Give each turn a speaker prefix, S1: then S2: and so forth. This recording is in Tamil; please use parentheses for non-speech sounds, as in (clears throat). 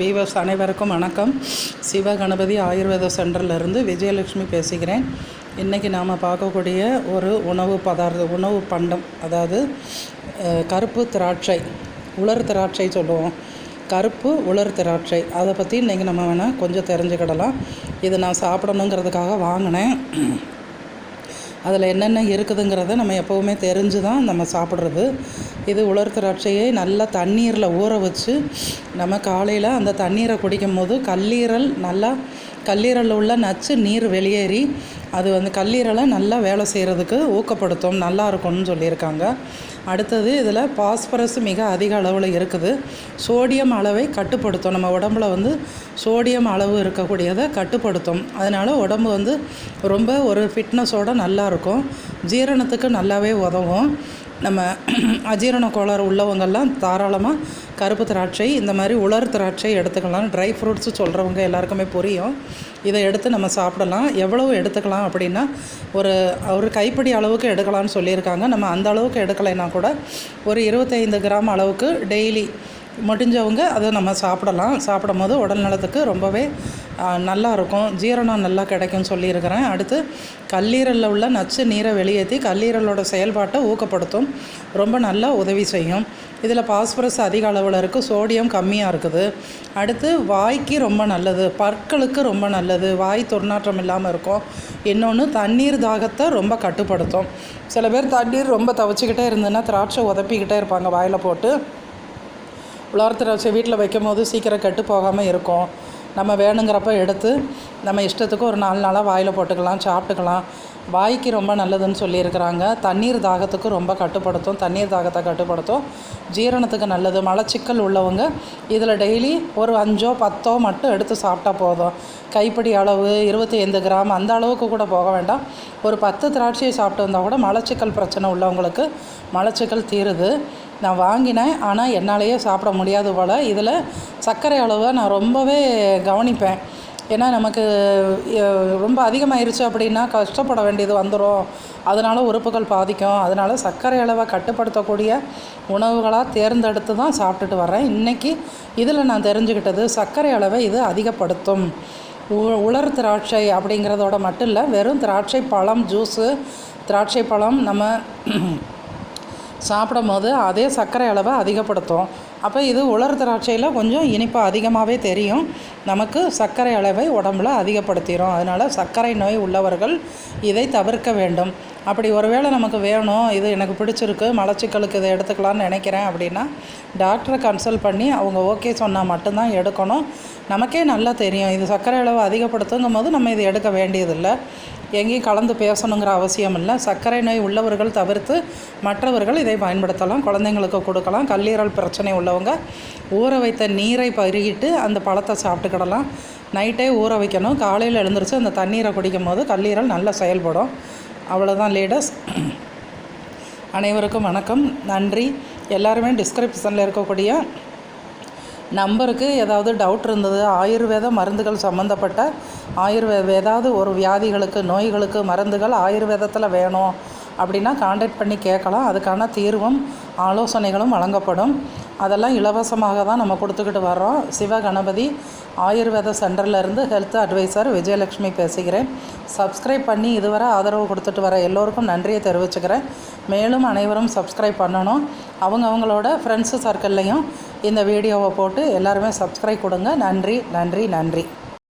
S1: பீவர்ஸ் அனைவருக்கும் வணக்கம். சிவகணபதி ஆயுர்வேத சென்டர்லேருந்து விஜயலட்சுமி பேசுகிறேன். இன்றைக்கி நாம் பார்க்கக்கூடிய ஒரு உணவு பதார்த்த உணவு பண்டம் அதாவது கருப்பு திராட்சை உலர் திராட்சை சொல்லுவோம். கருப்பு உலர் திராட்சை. அதை பற்றி இன்றைக்கி நம்ம வேணால் கொஞ்சம் தெரிஞ்சுக்கிடலாம். இது நான் சாப்பிடணுங்கிறதுக்காக வாங்கினேன். அதில் என்னென்ன இருக்குதுங்கிறத நம்ம எப்போவுமே தெரிஞ்சு தான் நம்ம சாப்பிட்றது. இது உலர் திராட்சையை நல்லா தண்ணீரில் ஊற வச்சு நம்ம காலையில் அந்த தண்ணீரை குடிக்கும் போது கல்லீரல் நல்லா கல்லீரலில் உள்ள நச்சு நீர் வெளியேறி அது வந்து கல்லீரலை நல்லா வேலை செய்கிறதுக்கு ஊக்கப்படுத்தும். நல்லா இருக்கும்னு சொல்லியிருக்காங்க. அடுத்தது இதில் பாஸ்பரஸ் மிக அதிக அளவில் இருக்குது. சோடியம் அளவை கட்டுப்படுத்தும். நம்ம உடம்புல வந்து சோடியம் அளவு இருக்கக்கூடியதை கட்டுப்படுத்தும். அதனால் உடம்பு வந்து ரொம்ப ஒரு ஃபிட்னஸோட நல்லா இருக்கும். ஜீரணத்துக்கு நல்லாவே உதவும். நம்ம (clears throat) அஜீரண கோளாறு உள்ளவங்கெல்லாம் தாராளமாக கருப்பு திராட்சை இந்த மாதிரி உலர் திராட்சை எடுத்துக்கலாம். ட்ரை ஃப்ரூட்ஸு சொல்கிறவங்க எல்லாருக்குமே புரியும். இதை எடுத்து நம்ம சாப்பிடலாம். எவ்வளவு எடுத்துக்கலாம் அப்படின்னா ஒரு ஒரு கைப்பிடி அளவுக்கு எடுக்கலாம்னு சொல்லியிருக்காங்க. நம்ம அந்த அளவுக்கு எடுக்கலைன்னா கூட ஒரு இருபத்தைந்து கிராம் அளவுக்கு டெய்லி முடிஞ்சவங்க அதை நம்ம சாப்பிடலாம். சாப்பிடும் போது உடல் நலத்துக்கு ரொம்பவே நல்லா இருக்கும் ஜீரணம் நல்லா கிடைக்கும்னு சொல்லியிருக்கிறேன். அடுத்து கல்லீரலில் உள்ள நச்சு நீரை வெளியேற்றி கல்லீரலோட செயல்பாட்டை ஊக்கப்படுத்தும். ரொம்ப நல்லா உதவி செய்யும். இதில் பாஸ்பரஸ் அதிக அளவில் இருக்குது சோடியம் கம்மியாக இருக்குது. அடுத்து வாய்க்கு ரொம்ப நல்லது. பற்களுக்கு ரொம்ப நல்லது. வாய் துர்நாற்றம் இல்லாமல் இருக்கும். இன்னொன்று தண்ணீர் தாகத்தை ரொம்ப கட்டுப்படுத்தும். சில பேர் தண்ணீர் ரொம்ப தவச்சிக்கிட்டே இருந்ததுன்னா திராட்சை உதப்பிக்கிட்டே இருப்பாங்க வாயில் போட்டு. உலர் வச்சு வீட்டில் வைக்கும் போது சீக்கிரம் கெட்டு போகாமல் இருக்கும். நம்ம வேணுங்கிறப்ப எடுத்து நம்ம இஷ்டத்துக்கு ஒரு நாலு நாளாக வாயில் போட்டுக்கலாம் சாப்பிட்டுக்கலாம். வாய்க்கு ரொம்ப நல்லதுன்னு சொல்லியிருக்கிறாங்க. தண்ணீர் தாகத்துக்கு ரொம்ப கட்டுப்படுத்தும். தண்ணீர் தாகத்தை கட்டுப்படுத்தும். ஜீரணத்துக்கு நல்லது. மலச்சிக்கல் உள்ளவங்க இதில் டெய்லி ஒரு அஞ்சோ பத்தோ மட்டும் எடுத்து சாப்பிட்டா போதும். கைப்பிடி அளவு இருபத்தி ஐந்து கிராம் அந்த அளவுக்கு கூட போக வேண்டாம். ஒரு பத்து திராட்சையை சாப்பிட்டு வந்தால் கூட மலச்சிக்கல் பிரச்சனை உள்ளவங்களுக்கு மலச்சிக்கல் தீருது. நான் வாங்கினேன். ஆனால் என்னாலேயே சாப்பிட முடியாது போல். இதில் சர்க்கரை அளவை நான் ரொம்பவே கவனிப்பேன். ஏன்னா நமக்கு ரொம்ப அதிகமாயிருச்சு அப்படின்னா கஷ்டப்பட வேண்டியது வந்துடும் அதனால் உறுப்புகள் பாதிக்கும். அதனால் சர்க்கரை அளவை கட்டுப்படுத்தக்கூடிய உணவுகளாக தேர்ந்தெடுத்து தான் சாப்பிட்டுட்டு வரேன் இன்றைக்கி இதில் நான் தெரிஞ்சுக்கிட்டது சர்க்கரை அளவை இது அதிகப்படுத்தும். உ- உலர் திராட்சை அப்படிங்கிறதோட மட்டும் இல்லை வெறும் திராட்சை பழம் ஜூஸு திராட்சை பழம் நம்ம சாப்பிடும் போது அதே சர்க்கரை அளவை அதிகப்படுத்தும். அப்போ இது உலர் திராட்சையில் கொஞ்சம் இனிப்பு அதிகமாகவே தெரியும். நமக்கு சர்க்கரை அளவை உடம்புல அதிகப்படுத்திடும் அதனால் சர்க்கரை நோய் உள்ளவர்கள் இதை தவிர்க்க வேண்டும். அப்படி ஒருவேளை நமக்கு வேணும் இது எனக்கு பிடிச்சிருக்கு மலச்சிக்கலுக்கு இதை எடுத்துக்கலாம்னு நினைக்கிறேன் அப்படின்னா டாக்டரை கன்சல்ட் பண்ணி அவங்க ஓகே சொன்னால் மட்டும்தான் எடுக்கணும். நமக்கே நல்லா தெரியும். இது சர்க்கரை அளவு அதிகப்படுத்துங்கும் போது நம்ம இதை எடுக்க வேண்டியதில்லை. எங்கேயும் கலந்து பேசணுங்கிற அவசியம் இல்லை. சர்க்கரை நோய் உள்ளவர்கள் தவிர்த்து மற்றவர்கள் இதை பயன்படுத்தலாம். குழந்தைங்களுக்கு கொடுக்கலாம். கல்லீரல் பிரச்சனை உள்ளவங்க ஊற வைத்த நீரை பருகிட்டு அந்த பழத்தை சாப்பிட்டுக்கிடலாம். நைட்டே ஊற வைக்கணும். காலையில் எழுந்திரிச்சு அந்த தண்ணீரை குடிக்கும் போது கல்லீரல் நல்லா செயல்படும். அவ்வளோதான் லீடர்ஸ் அனைவருக்கும் வணக்கம். நன்றி. எல்லாருமே டிஸ்கிரிப்ஷனில் இருக்கக்கூடிய நம்பருக்கு ஏதாவது டவுட் இருந்தது ஆயுர்வேத மருந்துகள் சம்மந்தப்பட்ட ஆயுர்வேத ஏதாவது ஒரு வியாதிகளுக்கு நோய்களுக்கு மருந்துகள் ஆயுர்வேதத்தில் வேணும் அப்படின்னா காண்டாக்ட் பண்ணி கேட்கலாம். அதுக்கான தீர்வும் ஆலோசனைகளும் வழங்கப்படும். அதெல்லாம் இலவசமாக தான் நம்ம கொடுத்துக்கிட்டு வர்றோம். சிவ கணபதி ஆயுர்வேத சென்டர்லேருந்து ஹெல்த் அட்வைசர் விஜயலட்சுமி பேசுகிறேன். சப்ஸ்கிரைப் பண்ணி இதுவரை ஆதரவு கொடுத்துட்டு வர எல்லோருக்கும் நன்றியை தெரிவிச்சுக்கிறேன். மேலும் அனைவரும் சப்ஸ்கிரைப் பண்ணணும். அவங்க அவங்களோட ஃப்ரெண்ட்ஸு சர்க்கிள்லையும் இந்த வீடியோவை போட்டு எல்லாருமே சப்ஸ்கிரைப் கொடுங்க. நன்றி நன்றி நன்றி.